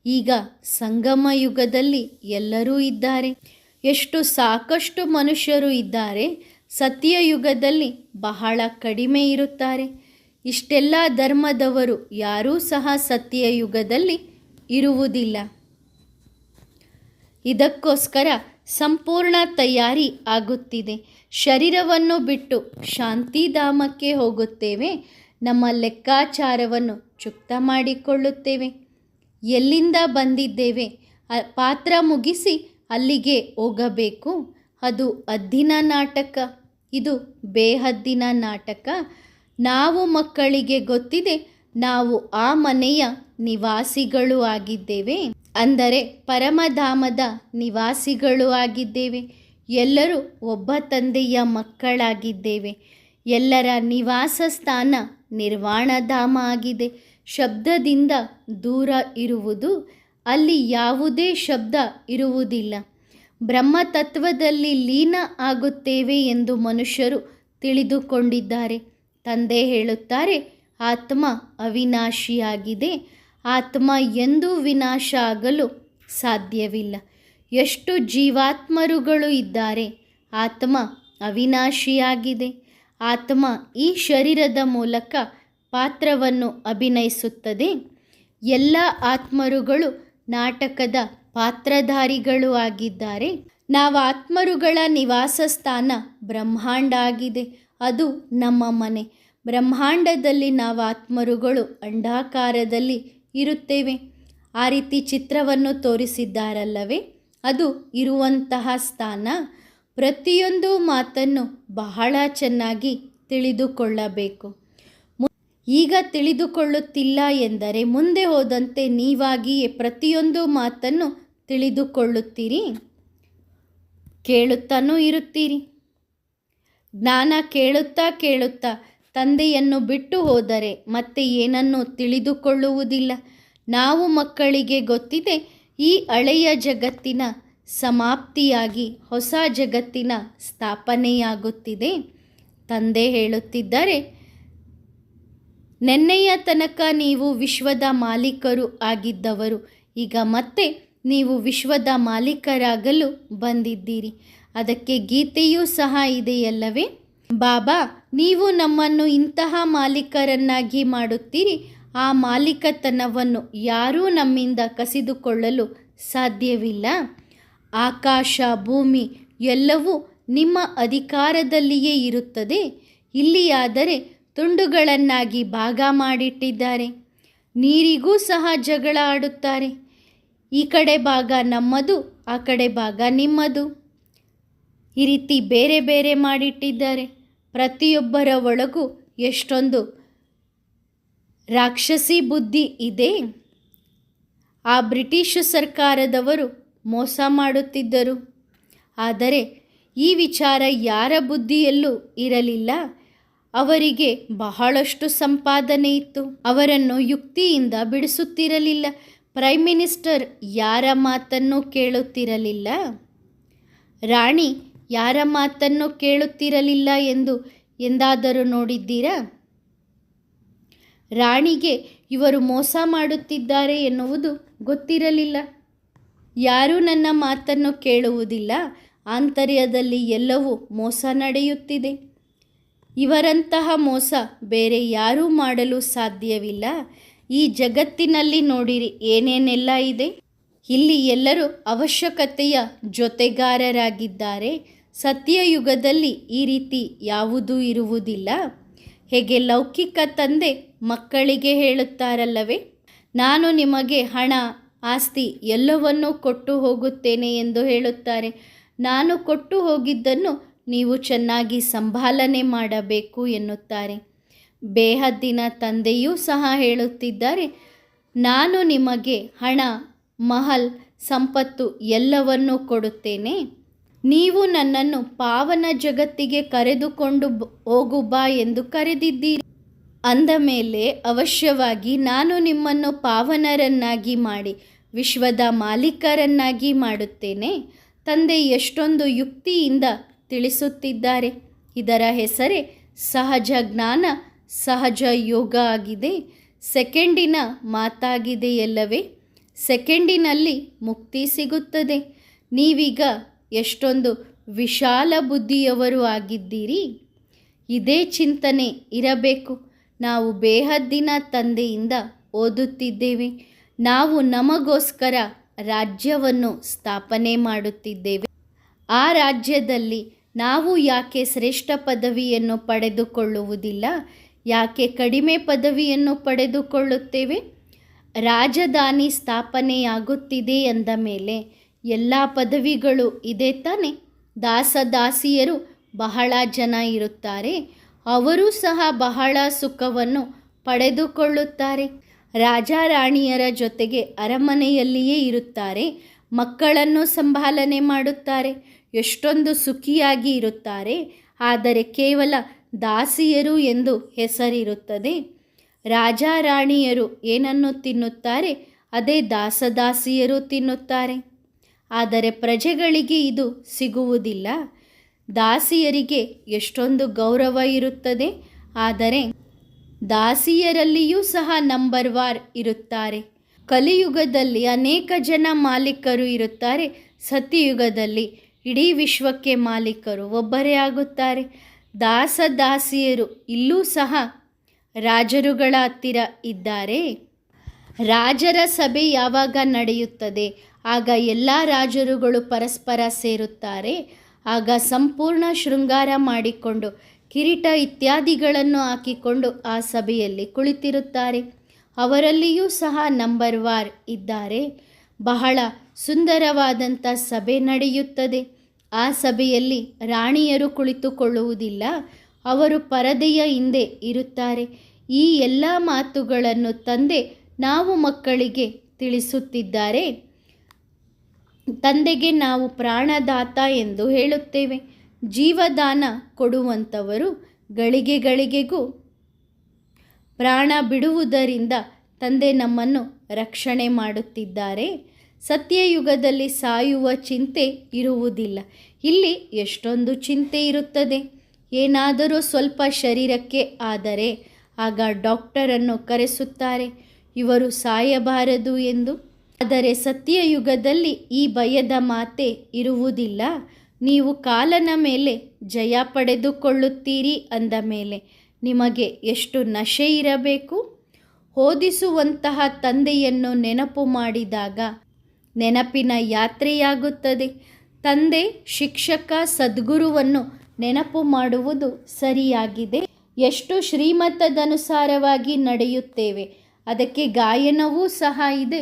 ಈಗ ಸಂಗಮ ಯುಗದಲ್ಲಿ ಎಲ್ಲರೂ ಇದ್ದಾರೆ. ಎಷ್ಟು ಸಾಕಷ್ಟು ಮನುಷ್ಯರು ಇದ್ದಾರೆ, ಸತ್ಯಯುಗದಲ್ಲಿ ಬಹಳ ಕಡಿಮೆ ಇರುತ್ತಾರೆ. ಇಷ್ಟೆಲ್ಲ ಧರ್ಮದವರು ಯಾರೂ ಸಹ ಸತ್ಯಯುಗದಲ್ಲಿ ಇರುವುದಿಲ್ಲ. ಇದಕ್ಕೋಸ್ಕರ ಸಂಪೂರ್ಣ ತಯಾರಿ ಆಗುತ್ತಿದೆ. ಶರೀರವನ್ನು ಬಿಟ್ಟು ಶಾಂತಿಧಾಮಕ್ಕೆ ಹೋಗುತ್ತೇವೆ. ನಮ್ಮ ಲೆಕ್ಕಾಚಾರವನ್ನು ಚುಕ್ತ ಮಾಡಿಕೊಳ್ಳುತ್ತೇವೆ. ಎಲ್ಲಿಂದ ಬಂದಿದ್ದೇವೆ? ಪಾತ್ರ ಮುಗಿಸಿ ಅಲ್ಲಿಗೆ ಹೋಗಬೇಕು. ಅದು ಅದ್ದಿನ ನಾಟಕ. ಇದು ಬೇಹದ್ದಿನ ನಾಟಕ. ನಾವು ಮಕ್ಕಳಿಗೆ ಗೊತ್ತಿದೆ, ನಾವು ಆ ಮನೆಯ ನಿವಾಸಿಗಳು ಆಗಿದ್ದೇವೆ. ಅಂದರೆ ಪರಮಧಾಮದ ನಿವಾಸಿಗಳು ಆಗಿದ್ದೇವೆ. ಎಲ್ಲರೂ ಒಬ್ಬ ತಂದೆಯ ಮಕ್ಕಳಾಗಿದ್ದೇವೆ. ಎಲ್ಲರ ನಿವಾಸ ಸ್ಥಾನ ನಿರ್ವಾಣಧಾಮ ಆಗಿದೆ. ಶಬ್ದದಿಂದ ದೂರ ಇರುವುದು ಅಲ್ಲಿ ಯಾವುದೇ ಶಬ್ದ ಇರುವುದಿಲ್ಲ. ಬ್ರಹ್ಮತತ್ವದಲ್ಲಿ ಲೀನ ಆಗುತ್ತೇವೆ ಎಂದು ಮನುಷ್ಯರು ತಿಳಿದುಕೊಂಡಿದ್ದಾರೆ. ತಂದೆ ಹೇಳುತ್ತಾರೆ, ಆತ್ಮ ಅವಿನಾಶಿಯಾಗಿದೆ. ಆತ್ಮ ಎಂದೂ ವಿನಾಶ ಆಗಲು ಸಾಧ್ಯವಿಲ್ಲ. ಎಷ್ಟು ಜೀವಾತ್ಮರುಗಳು ಇದ್ದಾರೆ. ಆತ್ಮ ಅವಿನಾಶಿಯಾಗಿದೆ. ಆತ್ಮ ಈ ಶರೀರದ ಮೂಲಕ ಪಾತ್ರವನ್ನು ಅಭಿನಯಿಸುತ್ತದೆ. ಎಲ್ಲ ಆತ್ಮರುಗಳು ನಾಟಕದ ಪಾತ್ರಧಾರಿಗಳು ಆಗಿದ್ದಾರೆ. ನಾವು ಆತ್ಮರುಗಳ ನಿವಾಸ ಸ್ಥಾನ ಬ್ರಹ್ಮಾಂಡ ಆಗಿದೆ ಅದು ನಮ್ಮ ಮನೆ. ಬ್ರಹ್ಮಾಂಡದಲ್ಲಿ ನಾವು ಆತ್ಮರುಗಳು ಅಂಡಾಕಾರದಲ್ಲಿ ಇರುತ್ತೇವೆ. ಆ ರೀತಿ ಚಿತ್ರವನ್ನು ತೋರಿಸಿದ್ದಾರಲ್ಲವೇ? ಅದು ಇರುವಂತಹ ಸ್ಥಾನ. ಪ್ರತಿಯೊಂದು ಮಾತನ್ನು ಬಹಳ ಚೆನ್ನಾಗಿ ತಿಳಿದುಕೊಳ್ಳಬೇಕು. ಈಗ ತಿಳಿದುಕೊಳ್ಳುತ್ತಿಲ್ಲ ಎಂದರೆ ಮುಂದೆ ಹೋದಂತೆ ನೀವಾಗಿಯೇ ಪ್ರತಿಯೊಂದು ಮಾತನ್ನು ತಿಳಿದುಕೊಳ್ಳುತ್ತೀರಿ. ಕೇಳುತ್ತಾನೂ ಇರುತ್ತೀರಿ. ಜ್ಞಾನ ಕೇಳುತ್ತಾ ಕೇಳುತ್ತಾ ತಂದೆಯನ್ನು ಬಿಟ್ಟು ಹೋದರೆ ಮತ್ತೆ ಏನನ್ನು ತಿಳಿದುಕೊಳ್ಳುವುದಿಲ್ಲ. ನಾವು ಮಕ್ಕಳಿಗೆ ಗೊತ್ತಿದೆ, ಈ ಹಳೆಯ ಜಗತ್ತಿನ ಸಮಾಪ್ತಿಯಾಗಿ ಹೊಸ ಜಗತ್ತಿನ ಸ್ಥಾಪನೆಯಾಗುತ್ತಿದೆ. ತಂದೆ ಹೇಳುತ್ತಿದ್ದಾರೆ ನೆನ್ನೆಯ ತನಕ ನೀವು ವಿಶ್ವದ ಮಾಲೀಕರು ಆಗಿದ್ದವರು. ಈಗ ಮತ್ತೆ ನೀವು ವಿಶ್ವದ ಮಾಲೀಕರಾಗಲು ಬಂದಿದ್ದೀರಿ. ಅದಕ್ಕೆ ಗೀತೆಯೂ ಸಹ ಇದೆಯಲ್ಲವೇ? ಬಾಬಾ, ನೀವು ನಮ್ಮನ್ನು ಇಂತಹ ಮಾಲೀಕರನ್ನಾಗಿ ಮಾಡುತ್ತೀರಿ. ಆ ಮಾಲೀಕತನವನ್ನು ಯಾರೂ ನಮ್ಮಿಂದ ಕಸಿದುಕೊಳ್ಳಲು ಸಾಧ್ಯವಿಲ್ಲ. ಆಕಾಶ, ಭೂಮಿ ಎಲ್ಲವೂ ನಿಮ್ಮ ಅಧಿಕಾರದಲ್ಲಿಯೇ ಇರುತ್ತದೆ. ಇಲ್ಲಿಯಾದರೆ ತುಂಡುಗಳನ್ನಾಗಿ ಭಾಗ ಮಾಡಿಟ್ಟಿದ್ದಾರೆ. ನೀರಿಗೂ ಸಹ ಜಗಳ ಆಡುತ್ತಾರೆ ಈ ಕಡೆ ಭಾಗ ನಮ್ಮದು, ಆ ಕಡೆ ಭಾಗ ನಿಮ್ಮದು. ಈ ರೀತಿ ಬೇರೆ ಬೇರೆ ಮಾಡಿಟ್ಟಿದ್ದಾರೆ. ಪ್ರತಿಯೊಬ್ಬರ ಒಳಗೂ ಎಷ್ಟೊಂದು ರಾಕ್ಷಸಿ ಬುದ್ಧಿ ಇದೆ. ಆ ಬ್ರಿಟಿಷ್ ಸರ್ಕಾರದವರು ಮೋಸ ಮಾಡುತ್ತಿದ್ದರು. ಆದರೆ ಈ ವಿಚಾರ ಯಾರ ಬುದ್ಧಿಯಲ್ಲೂ ಇರಲಿಲ್ಲ. ಅವರಿಗೆ ಬಹಳಷ್ಟು ಸಂಪಾದನೆ ಇತ್ತು. ಅವರನ್ನು ಯುಕ್ತಿಯಿಂದ ಬಿಡಿಸುತ್ತಿರಲಿಲ್ಲ. ಪ್ರೈಮ್ ಮಿನಿಸ್ಟರ್ ಯಾರ ಮಾತನ್ನು ಕೇಳುತ್ತಿರಲಿಲ್ಲ? ರಾಣಿ ಯಾರ ಮಾತನ್ನು ಕೇಳುತ್ತಿರಲಿಲ್ಲ ಎಂದು ಎಂದಾದರೂ ನೋಡಿದ್ದೀರಾ? ರಾಣಿಗೆ ಇವರು ಮೋಸ ಮಾಡುತ್ತಿದ್ದಾರೆ ಎನ್ನುವುದು ಗೊತ್ತಿರಲಿಲ್ಲ. ಯಾರೂ ನನ್ನ ಮಾತನ್ನು ಕೇಳುವುದಿಲ್ಲ. ಆಂತರ್ಯದಲ್ಲಿ ಎಲ್ಲವೂ ಮೋಸ ನಡೆಯುತ್ತಿದೆ. ಇವರಂತಹ ಮೋಸ ಬೇರೆ ಯಾರೂ ಮಾಡಲು ಸಾಧ್ಯವಿಲ್ಲ. ಈ ಜಗತ್ತಿನಲ್ಲಿ ನೋಡಿರಿ ಏನೇನೆಲ್ಲ ಇದೆ. ಇಲ್ಲಿ ಎಲ್ಲರೂ ಅವಶ್ಯಕತೆಯ ಜೊತೆಗಾರರಾಗಿದ್ದಾರೆ. ಸತ್ಯಯುಗದಲ್ಲಿ ಈ ರೀತಿ ಯಾವುದೂ ಇರುವುದಿಲ್ಲ. ಹೇಗೆ ಲೌಕಿಕ ತಂದೆ ಮಕ್ಕಳಿಗೆ ಹೇಳುತ್ತಾರಲ್ಲವೇ? ನಾನು ನಿಮಗೆ ಹಣ, ಆಸ್ತಿ ಎಲ್ಲವನ್ನೂ ಕೊಟ್ಟು ಹೋಗುತ್ತೇನೆ ಎಂದು ಹೇಳುತ್ತಾರೆ. ನಾನು ಕೊಟ್ಟು ಹೋಗಿದ್ದನ್ನು ನೀವು ಚೆನ್ನಾಗಿ ಸಂಭಾಲನೆ ಮಾಡಬೇಕು ಎನ್ನುತ್ತಾರೆ. ಬೇಹದ್ದಿನ ತಂದೆಯೂ ಸಹ ಹೇಳುತ್ತಿದ್ದಾರೆ, ನಾನು ನಿಮಗೆ ಹಣ, ಮಹಲ್, ಸಂಪತ್ತು ಎಲ್ಲವನ್ನೂ ಕೊಡುತ್ತೇನೆ. ನೀವು ನನ್ನನ್ನು ಪಾವನ ಜಗತ್ತಿಗೆ ಕರೆದುಕೊಂಡು ಹೋಗು ಬಾ ಎಂದು ಕರೆದಿದ್ದೀರಿ. ಅಂದ ಮೇಲೆ ಅವಶ್ಯವಾಗಿ ನಾನು ನಿಮ್ಮನ್ನು ಪಾವನರನ್ನಾಗಿ ಮಾಡಿ, ವಿಶ್ವದ ಮಾಲೀಕರನ್ನಾಗಿ ಮಾಡುತ್ತೇನೆ. ತಂದೆ, ಎಷ್ಟೊಂದು ಯುಕ್ತಿಯಿಂದ ತಿಳಿಸುತ್ತಿದ್ದಾರೆ. ಇದರ ಹೆಸರೇ ಸಹಜ ಜ್ಞಾನ, ಸಹಜ ಯೋಗ ಆಗಿದೆ. ಸೆಕೆಂಡಿನ ಮಾತಾಗಿದೆಯಲ್ಲವೇ ಸೆಕೆಂಡಿನಲ್ಲಿ ಮುಕ್ತಿ ಸಿಗುತ್ತದೆ. ನೀವೀಗ ಎಷ್ಟೊಂದು ವಿಶಾಲ ಬುದ್ಧಿಯವರು ಆಗಿದ್ದೀರಿ. ಇದೇ ಚಿಂತನೆ ಇರಬೇಕು. ನಾವು ಬೇಹದ್ದಿನ ತಂದೆಯಿಂದ ಓದುತ್ತಿದ್ದೇವೆ. ನಾವು ನಮಗೋಸ್ಕರ ರಾಜ್ಯವನ್ನು ಸ್ಥಾಪನೆ ಮಾಡುತ್ತಿದ್ದೇವೆ. ಆ ರಾಜ್ಯದಲ್ಲಿ ನಾವು ಯಾಕೆ ಶ್ರೇಷ್ಠ ಪದವಿಯನ್ನು ಪಡೆದುಕೊಳ್ಳುವುದಿಲ್ಲ? ಯಾಕೆ ಕಡಿಮೆ ಪದವಿಯನ್ನು ಪಡೆದುಕೊಳ್ಳುತ್ತೇವೆ? ರಾಜಧಾನಿ ಸ್ಥಾಪನೆಯಾಗುತ್ತಿದೆ ಎಂದ ಮೇಲೆ ಎಲ್ಲ ಪದವಿಗಳು ಇದೆ ತಾನೆ. ದಾಸದಾಸಿಯರು ಬಹಳ ಜನ ಇರುತ್ತಾರೆ. ಅವರೂ ಸಹ ಬಹಳ ಸುಖವನ್ನು ಪಡೆದುಕೊಳ್ಳುತ್ತಾರೆ. ರಾಜ ರಾಣಿಯರ ಜೊತೆಗೆ ಅರಮನೆಯಲ್ಲಿಯೇ ಇರುತ್ತಾರೆ. ಮಕ್ಕಳನ್ನು ಸಂಭಾಲನೆ ಮಾಡುತ್ತಾರೆ. ಎಷ್ಟೊಂದು ಸುಖಿಯಾಗಿ ಇರುತ್ತಾರೆ, ಆದರೆ ಕೇವಲ ದಾಸಿಯರು ಎಂದು ಹೆಸರಿರುತ್ತದೆ. ರಾಜ ರಾಣಿಯರು ಏನನ್ನು ತಿನ್ನುತ್ತಾರೆ, ಅದೇ ದಾಸದಾಸಿಯರು ತಿನ್ನುತ್ತಾರೆ. ಆದರೆ ಪ್ರಜೆಗಳಿಗೆ ಇದು ಸಿಗುವುದಿಲ್ಲ. ದಾಸಿಯರಿಗೆ ಎಷ್ಟೊಂದು ಗೌರವ ಇರುತ್ತದೆ, ಆದರೆ ದಾಸಿಯರಲ್ಲಿಯೂ ಸಹ ನಂಬರ್ ವಾರ್ ಇರುತ್ತಾರೆ. ಕಲಿಯುಗದಲ್ಲಿ ಅನೇಕ ಜನ ಮಾಲೀಕರು ಇರುತ್ತಾರೆ ಸತ್ಯಯುಗದಲ್ಲಿ ಇಡೀ ವಿಶ್ವಕ್ಕೆ ಮಾಲೀಕರು ಒಬ್ಬರೇ ಆಗುತ್ತಾರೆ. ದಾಸ ದಾಸಿಯರು ಇಲ್ಲೂ ಸಹ ರಾಜರುಗಳ ಹತ್ತಿರ ಇದ್ದಾರೆ. ರಾಜರ ಸಭೆ ಯಾವಾಗ ನಡೆಯುತ್ತದೆ? ಆಗ ಎಲ್ಲ ರಾಜರುಗಳು ಪರಸ್ಪರ ಸೇರುತ್ತಾರೆ. ಆಗ ಸಂಪೂರ್ಣ ಶೃಂಗಾರ ಮಾಡಿಕೊಂಡು ಕಿರೀಟ ಇತ್ಯಾದಿಗಳನ್ನು ಹಾಕಿಕೊಂಡು ಆ ಸಭೆಯಲ್ಲಿ ಕುಳಿತಿರುತ್ತಾರೆ. ಅವರಲ್ಲಿಯೂ ಸಹ ನಂಬರ್ ವಾರ್ ಇದ್ದಾರೆ. ಬಹಳ ಸುಂದರವಾದಂಥ ಸಭೆ ನಡೆಯುತ್ತದೆ. ಆ ಸಭೆಯಲ್ಲಿ ರಾಣಿಯರು ಕುಳಿತುಕೊಳ್ಳುವುದಿಲ್ಲ, ಅವರು ಪರದೆಯ ಹಿಂದೆ ಇರುತ್ತಾರೆ. ಈ ಎಲ್ಲ ಮಾತುಗಳನ್ನು ತಂದೆ, ನಾವು ಮಕ್ಕಳಿಗೆ ತಿಳಿಸುತ್ತಿದ್ದಾರೆ. ತಂದೆಗೆ ನಾವು ಪ್ರಾಣದಾತ ಎಂದು ಹೇಳುತ್ತೇವೆ. ಜೀವದಾನ ಕೊಡುವಂಥವರು ಗಳಿಗೆ ಗಳಿಗೆಗೂ ಪ್ರಾಣ ಬಿಡುವುದರಿಂದ ತಂದೆ ನಮ್ಮನ್ನು ರಕ್ಷಣೆ ಮಾಡುತ್ತಿದ್ದಾರೆ. ಸತ್ಯಯುಗದಲ್ಲಿ ಸಾಯುವ ಚಿಂತೆ ಇರುವುದಿಲ್ಲ. ಇಲ್ಲಿ ಎಷ್ಟೊಂದು ಚಿಂತೆ ಇರುತ್ತದೆ. ಏನಾದರೂ ಸ್ವಲ್ಪ ಶರೀರಕ್ಕೆ ಆದರೆ ಆಗ ಡಾಕ್ಟರನ್ನು ಕರೆಸುತ್ತಾರೆ, ಇವರು ಸಾಯಬಾರದು ಎಂದು. ಆದರೆ ಸತ್ಯಯುಗದಲ್ಲಿ ಈ ಭಯದ ಮಾತೆ ಇರುವುದಿಲ್ಲ. ನೀವು ಕಾಲನ ಮೇಲೆ ಜಯ ಪಡೆದುಕೊಳ್ಳುತ್ತೀರಿ ಅಂದ ಮೇಲೆ ನಿಮಗೆ ಎಷ್ಟು ನಶೆ ಇರಬೇಕು? ಓದಿಸುವಂತಹ ತಂದೆಯನ್ನು ನೆನಪು ಮಾಡಿದಾಗ ನೆನಪಿನ ಯಾತ್ರೆಯಾಗುತ್ತದೆ. ತಂದೆ, ಶಿಕ್ಷಕ, ಸದ್ಗುರುವನ್ನು ನೆನಪು ಮಾಡುವುದು ಸರಿಯಾಗಿದೆ. ಎಷ್ಟು ಶ್ರೀಮತದನುಸಾರವಾಗಿ ನಡೆಯುತ್ತೇವೆ. ಅದಕ್ಕೆ ಗಾಯನವೂ ಸಹ ಇದೆ.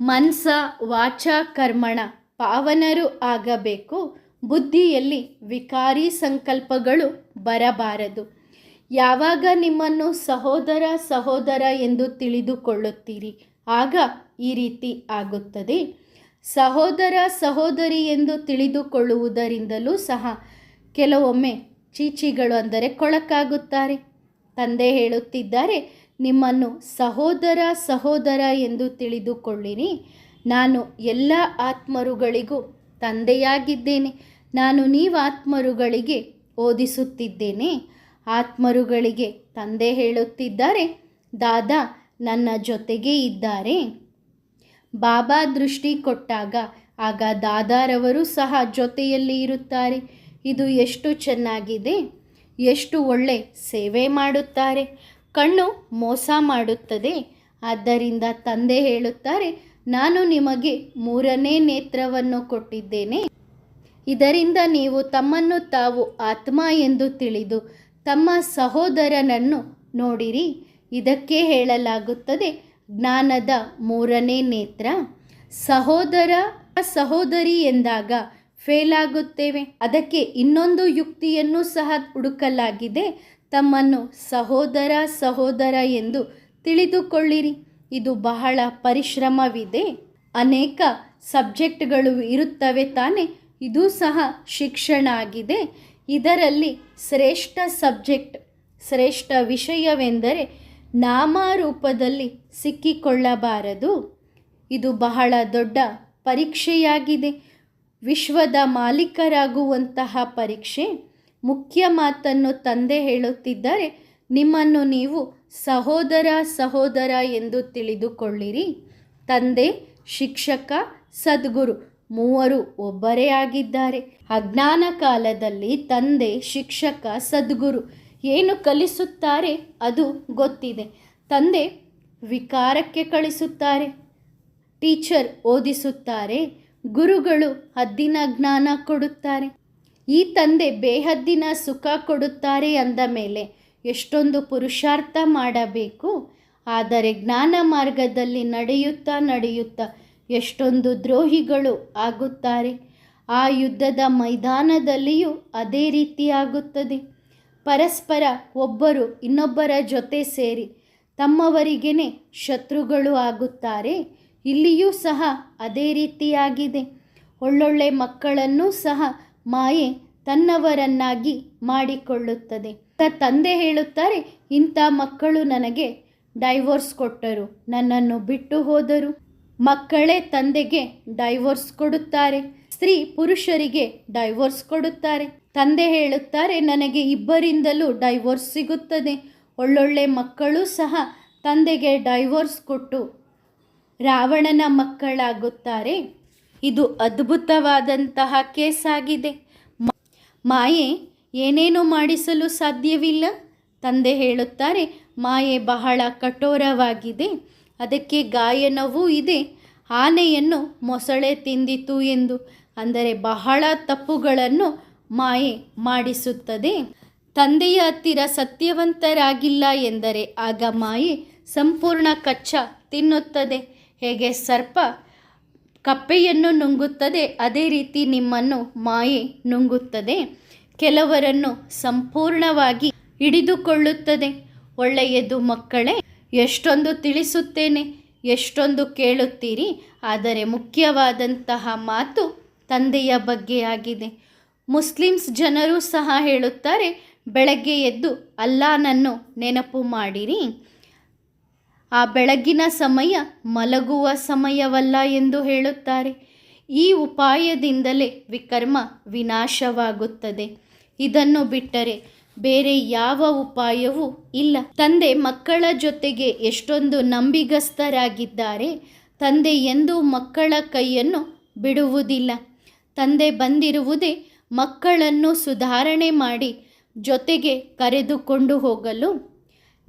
ಮನ್ಸ, ವಾಚ, ಕರ್ಮಣ ಪಾವನರು ಆಗಬೇಕು. ಬುದ್ಧಿಯಲ್ಲಿ ವಿಕಾರಿ ಸಂಕಲ್ಪಗಳು ಬರಬಾರದು. ಯಾವಾಗ ನಿಮ್ಮನ್ನು ಸಹೋದರ ಸಹೋದರ ಎಂದು ತಿಳಿದುಕೊಳ್ಳುತ್ತೀರಿ. ಆಗ ಈ ರೀತಿ ಆಗುತ್ತದೆ. ಸಹೋದರ ಸಹೋದರಿ ಎಂದು ತಿಳಿದುಕೊಳ್ಳುವುದರಿಂದಲೂ ಸಹ ಕೆಲವೊಮ್ಮೆ ಚೀಚಿಗಳು ಅಂದರೆ ಕೊಳಕಾಗುತ್ತಾರೆ. ತಂದೆ ಹೇಳುತ್ತಿದ್ದಾರೆ, ನಿಮ್ಮನ್ನು ಸಹೋದರ ಸಹೋದರ ಎಂದು ತಿಳಿದುಕೊಳ್ಳಿರಿ. ನಾನು ಎಲ್ಲ ಆತ್ಮರುಗಳಿಗೂ ತಂದೆಯಾಗಿದ್ದೇನೆ. ನಾನು ನೀವು ಆತ್ಮರುಗಳಿಗೆ ಓದಿಸುತ್ತಿದ್ದೇನೆ. ಆತ್ಮರುಗಳಿಗೆ ತಂದೆ ಹೇಳುತ್ತಿದ್ದಾರೆ, ದಾದಾ, ನನ್ನ ಜೊತೆಗೇ ಇದ್ದಾರೆ. ಬಾಬಾ ದೃಷ್ಟಿ ಕೊಟ್ಟಾಗ, ಆಗ ದಾದಾರವರು ಸಹ ಜೊತೆಯಲ್ಲಿ ಇರುತ್ತಾರೆ. ಇದು ಎಷ್ಟು ಚೆನ್ನಾಗಿದೆ, ಎಷ್ಟು ಒಳ್ಳೆ ಸೇವೆ ಮಾಡುತ್ತಾರೆ. ಕಣ್ಣು ಮೋಸ ಮಾಡುತ್ತದೆ. ಆದ್ದರಿಂದ ತಂದೆ ಹೇಳುತ್ತಾರೆ, ನಾನು ನಿಮಗೆ ಮೂರನೇ ನೇತ್ರವನ್ನು ಕೊಟ್ಟಿದ್ದೇನೆ. ಇದರಿಂದ ನೀವು ತಮ್ಮನ್ನು ತಾವು ಆತ್ಮ ಎಂದು ತಿಳಿದು, ತಮ್ಮ ಸಹೋದರನನ್ನು ನೋಡಿರಿ. ಇದಕ್ಕೆ ಹೇಳಲಾಗುತ್ತದೆ ಜ್ಞಾನದ ಮೂರನೇ ನೇತ್ರ, ಸಹೋದರ ಸಹೋದರಿ ಎಂದಾಗ ಫೇಲ್ ಆಗುತ್ತೇವೆ ಅದಕ್ಕೆ ಇನ್ನೊಂದು ಯುಕ್ತಿಯನ್ನು ಸಹ ಹುಡುಕಲಾಗಿದೆ. ತಮ್ಮನ್ನು ಸಹೋದರ ಸಹೋದರ ಎಂದು ತಿಳಿದುಕೊಳ್ಳಿರಿ. ಇದು ಬಹಳ ಪರಿಶ್ರಮವಿದೆ. ಅನೇಕ ಸಬ್ಜೆಕ್ಟ್ಗಳು ಇರುತ್ತವೆ ತಾನೆ. ಇದು ಸಹ ಶಿಕ್ಷಣ ಆಗಿದೆ. ಇದರಲ್ಲಿ ಶ್ರೇಷ್ಠ ಸಬ್ಜೆಕ್ಟ್, ಶ್ರೇಷ್ಠ ವಿಷಯವೆಂದರೆ ನಾಮರೂಪದಲ್ಲಿ ಸಿಕ್ಕಿಕೊಳ್ಳಬಾರದು. ಇದು ಬಹಳ ದೊಡ್ಡ ಪರೀಕ್ಷೆಯಾಗಿದೆ. ವಿಶ್ವದ ಮಾಲೀಕರಾಗುವಂತಹ ಪರೀಕ್ಷೆ. ಮುಖ್ಯ ಮಾತನ್ನು ತಂದೆ ಹೇಳುತ್ತಿದ್ದರೆ. ನಿಮ್ಮನ್ನು ನೀವು ಸಹೋದರ ಸಹೋದರ ಎಂದು ತಿಳಿದುಕೊಳ್ಳಿರಿ. ತಂದೆ, ಶಿಕ್ಷಕ, ಸದ್ಗುರು ಮೂವರು ಒಬ್ಬರೇ ಆಗಿದ್ದಾರೆ. ಅಜ್ಞಾನ ಕಾಲದಲ್ಲಿ ತಂದೆ, ಶಿಕ್ಷಕ, ಸದ್ಗುರು ಏನು ಕಲಿಸುತ್ತಾರೆ ಅದು ಗೊತ್ತಿದೆ. ತಂದೆ ವಿಕಾರಕ್ಕೆ ಕಳಿಸುತ್ತಾರೆ. ಟೀಚರ್ ಓದಿಸುತ್ತಾರೆ. ಗುರುಗಳು ಹದ್ದಿನ ಜ್ಞಾನ ಕೊಡುತ್ತಾರೆ. ಈ ತಂದೆ ಬೇಹದ್ದಿನ ಸುಖ ಕೊಡುತ್ತಾರೆ ಅಂದ ಮೇಲೆ ಎಷ್ಟೊಂದು ಪುರುಷಾರ್ಥ ಮಾಡಬೇಕು. ಆದರೆ ಜ್ಞಾನ ಮಾರ್ಗದಲ್ಲಿ ನಡೆಯುತ್ತಾ ನಡೆಯುತ್ತಾ ಎಷ್ಟೊಂದು ದ್ರೋಹಿಗಳು ಆಗುತ್ತಾರೆ. ಆ ಯುದ್ಧದ ಮೈದಾನದಲ್ಲಿಯೂ ಅದೇ ರೀತಿ ಆಗುತ್ತದೆ. ಪರಸ್ಪರ ಒಬ್ಬರು ಇನ್ನೊಬ್ಬರ ಜೊತೆ ಸೇರಿ ತಮ್ಮವರಿಗೇನೆ ಶತ್ರುಗಳು ಆಗುತ್ತಾರೆ, ಇಲ್ಲಿಯೂ ಸಹ ಅದೇ ರೀತಿಯಾಗಿದೆ. ಒಳ್ಳೊಳ್ಳೆ ಮಕ್ಕಳನ್ನು ಸಹ ಮಾಯೆ ತನ್ನವರನ್ನಾಗಿ ಮಾಡಿಕೊಳ್ಳುತ್ತದೆ. ತಂದೆ ಹೇಳುತ್ತಾರೆ, ಇಂಥ ಮಕ್ಕಳು ನನಗೆ ಡೈವೋರ್ಸ್ ಕೊಟ್ಟರು, ನನ್ನನ್ನು ಬಿಟ್ಟು ಹೋದರು. ಮಕ್ಕಳೇ ತಂದೆಗೆ ಡೈವೋರ್ಸ್ ಕೊಡುತ್ತಾರೆ, ಸ್ತ್ರೀ ಪುರುಷರಿಗೆ ಡೈವೋರ್ಸ್ ಕೊಡುತ್ತಾರೆ. ತಂದೆ ಹೇಳುತ್ತಾರೆ, ನನಗೆ ಇಬ್ಬರಿಂದಲೂ ಡೈವೋರ್ಸ್ ಸಿಗುತ್ತದೆ. ಒಳ್ಳೊಳ್ಳೆ ಮಕ್ಕಳು ಸಹ ತಂದೆಗೆ ಡೈವೋರ್ಸ್ ಕೊಟ್ಟು ರಾವಣನ ಮಕ್ಕಳಾಗುತ್ತಾರೆ. ಇದು ಅದ್ಭುತವಾದಂತಹ ಕೇಸ್ ಆಗಿದೆ ಮಾಯೆ ಏನೇನು ಮಾಡಿಸಲು ಸಾಧ್ಯವಿಲ್ಲ. ತಂದೆ ಹೇಳುತ್ತಾರೆ, ಮಾಯೆ ಬಹಳ ಕಠೋರವಾಗಿದೆ. ಅದಕ್ಕೆ ಗಾಯನವೂ ಇದೆ. ಆನೆಯನ್ನು ಮೊಸಳೆ ತಿಂದಿತು ಎಂದು. ಅಂದರೆ ಬಹಳ ತಪ್ಪುಗಳನ್ನು ಮಾಯೆ ಮಾಡಿಸುತ್ತದೆ. ತಂದೆಯ ಹತ್ತಿರ ಸತ್ಯವಂತರಾಗಿಲ್ಲ ಎಂದರೆ ಆಗ ಮಾಯೆ ಸಂಪೂರ್ಣ ಕಚ್ಚ ತಿನ್ನುತ್ತದೆ. ಹೇಗೆ ಸರ್ಪ ಕಪ್ಪೆಯನ್ನು ನುಂಗುತ್ತದೆ, ಅದೇ ರೀತಿ ನಿಮ್ಮನ್ನು ಮಾಯೆ ನುಂಗುತ್ತದೆ. ಕೆಲವರನ್ನು ಸಂಪೂರ್ಣವಾಗಿ ಹಿಡಿದುಕೊಳ್ಳುತ್ತದೆ. ಒಳ್ಳೆಯದು ಮಕ್ಕಳೇ, ಎಷ್ಟೊಂದು ತಿಳಿಸುತ್ತೇನೆ, ಎಷ್ಟೊಂದು ಕೇಳುತ್ತೀರಿ, ಆದರೆ ಮುಖ್ಯವಾದಂತಹ ಮಾತು ತಂದೆಯ ಬಗ್ಗೆ ಆಗಿದೆ. ಮುಸ್ಲಿಮ್ಸ್ ಜನರು ಸಹ ಹೇಳುತ್ತಾರೆ, ಬೆಳಗ್ಗೆ ಎದ್ದು ಅಲ್ಲಾನನ್ನು ನೆನಪು ಮಾಡಿರಿ. ಆ ಬೆಳಗಿನ ಸಮಯ ಮಲಗುವ ಸಮಯವಲ್ಲ ಎಂದು ಹೇಳುತ್ತಾರೆ. ಈ ಉಪಾಯದಿಂದಲೇ ವಿಕರ್ಮ ವಿನಾಶವಾಗುತ್ತದೆ. ಇದನ್ನು ಬಿಟ್ಟರೆ ಬೇರೆ ಯಾವ ಉಪಾಯವೂ ಇಲ್ಲ. ತಂದೆ ಮಕ್ಕಳ ಜೊತೆಗೆ ಎಷ್ಟೊಂದು ನಂಬಿಗಸ್ತರಾಗಿದ್ದಾರೆ. ತಂದೆ ಎಂದೂ ಮಕ್ಕಳ ಕೈಯನ್ನು ಬಿಡುವುದಿಲ್ಲ. ತಂದೆ ಬಂದಿರುವುದೇ ಮಕ್ಕಳನ್ನು ಸುಧಾರಣೆ ಮಾಡಿ ಜೊತೆಗೆ ಕರೆದುಕೊಂಡು ಹೋಗಲು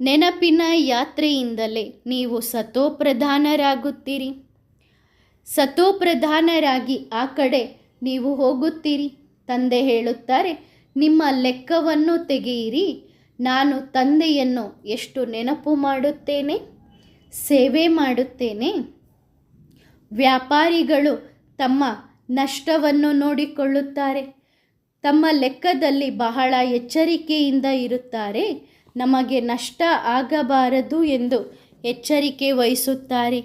ನೆನಪಿನ ಯಾತ್ರೆಯಿಂದಲೇ ನೀವು ಸತೋಪ್ರಧಾನರಾಗುತ್ತೀರಿ. ಸತೋಪ್ರಧಾನರಾಗಿ ಆ ಕಡೆ ನೀವು ಹೋಗುತ್ತೀರಿ. ತಂದೆ ಹೇಳುತ್ತಾರೆ, ನಿಮ್ಮ ಲೆಕ್ಕವನ್ನು ತೆಗೆಯಿರಿ. ನಾನು ತಂದೆಯನ್ನು ಎಷ್ಟು ನೆನಪು ಮಾಡುತ್ತೇನೆ, ಸೇವೆ ಮಾಡುತ್ತೇನೆ. ವ್ಯಾಪಾರಿಗಳು ತಮ್ಮ ನಷ್ಟವನ್ನು ನೋಡಿಕೊಳ್ಳುತ್ತಾರೆ. ತಮ್ಮ ಲೆಕ್ಕದಲ್ಲಿ ಬಹಳ ಎಚ್ಚರಿಕೆಯಿಂದ ಇರುತ್ತಾರೆ. ನಮಗೆ ನಷ್ಟ ಆಗಬಾರದು ಎಂದು ಎಚ್ಚರಿಕೆ ವಹಿಸುತ್ತಾರೆ.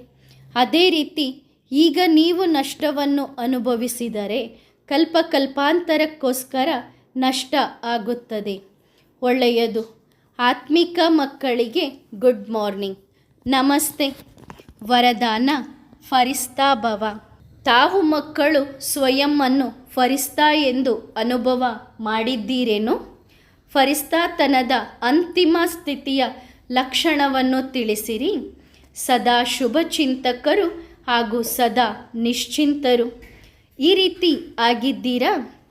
ಅದೇ ರೀತಿ, ಈಗ ನೀವು ನಷ್ಟವನ್ನು ಅನುಭವಿಸಿದರೆ ಕಲ್ಪ ಕಲ್ಪಾಂತರಕ್ಕೋಸ್ಕರ ನಷ್ಟ ಆಗುತ್ತದೆ. ಒಳ್ಳೆಯದು. ಆತ್ಮಿಕ ಮಕ್ಕಳಿಗೆ ಗುಡ್ ಮಾರ್ನಿಂಗ್. ನಮಸ್ತೆ. ವರದಾನ ಫರಿಸ್ತಾ ಭವ. ತಾವು ಮಕ್ಕಳು ಸ್ವಯಂವನ್ನು ಫರಿಸ್ತಾ ಎಂದು ಅನುಭವ ಮಾಡಿದ್ದೀರೇನು? ಫರಿಸ್ತಾತನದ ಅಂತಿಮ ಸ್ಥಿತಿಯ ಲಕ್ಷಣವನ್ನು ತಿಳಿಸಿರಿ. ಸದಾ ಶುಭ ಚಿಂತಕರು ಹಾಗೂ ಸದಾ ನಿಶ್ಚಿಂತರು. ಈ ರೀತಿ ಆಗಿದ್ದೀರಾ?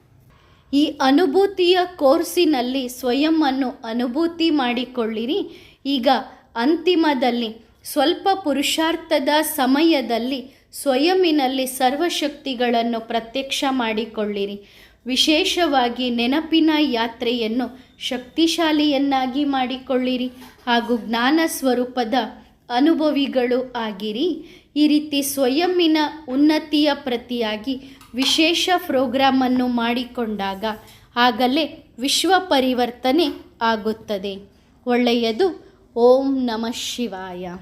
ಈ ಅನುಭೂತಿಯ ಕೋರ್ಸಿನಲ್ಲಿ ಸ್ವಯಂನ್ನು ಅನುಭೂತಿ ಮಾಡಿಕೊಳ್ಳಿರಿ. ಈಗ ಅಂತಿಮದಲ್ಲಿ ಸ್ವಲ್ಪ ಪುರುಷಾರ್ಥದ ಸಮಯದಲ್ಲಿ ಸ್ವಯಂನಲ್ಲಿ ಸರ್ವಶಕ್ತಿಗಳನ್ನು ಪ್ರತ್ಯಕ್ಷ ಮಾಡಿಕೊಳ್ಳಿರಿ. ವಿಶೇಷವಾಗಿ ನೆನಪಿನ ಯಾತ್ರೆಯನ್ನು ಶಕ್ತಿಶಾಲಿಯನ್ನಾಗಿ ಮಾಡಿಕೊಳ್ಳಿರಿ ಹಾಗೂ ಜ್ಞಾನ ಸ್ವರೂಪದ ಅನುಭವಿಗಳು ಆಗಿರಿ. ಈ ರೀತಿ ಸ್ವಯಂನ ಉನ್ನತಿಯ ಪ್ರತಿಯಾಗಿ ವಿಶೇಷ ಪ್ರೋಗ್ರಾಮನ್ನು ಮಾಡಿಕೊಂಡಾಗ ಆಗಲೇ ವಿಶ್ವ ಪರಿವರ್ತನೆ ಆಗುತ್ತದೆ. ಒಳ್ಳೆಯದು. ಓಂ ನಮಃ ಶಿವಾಯ.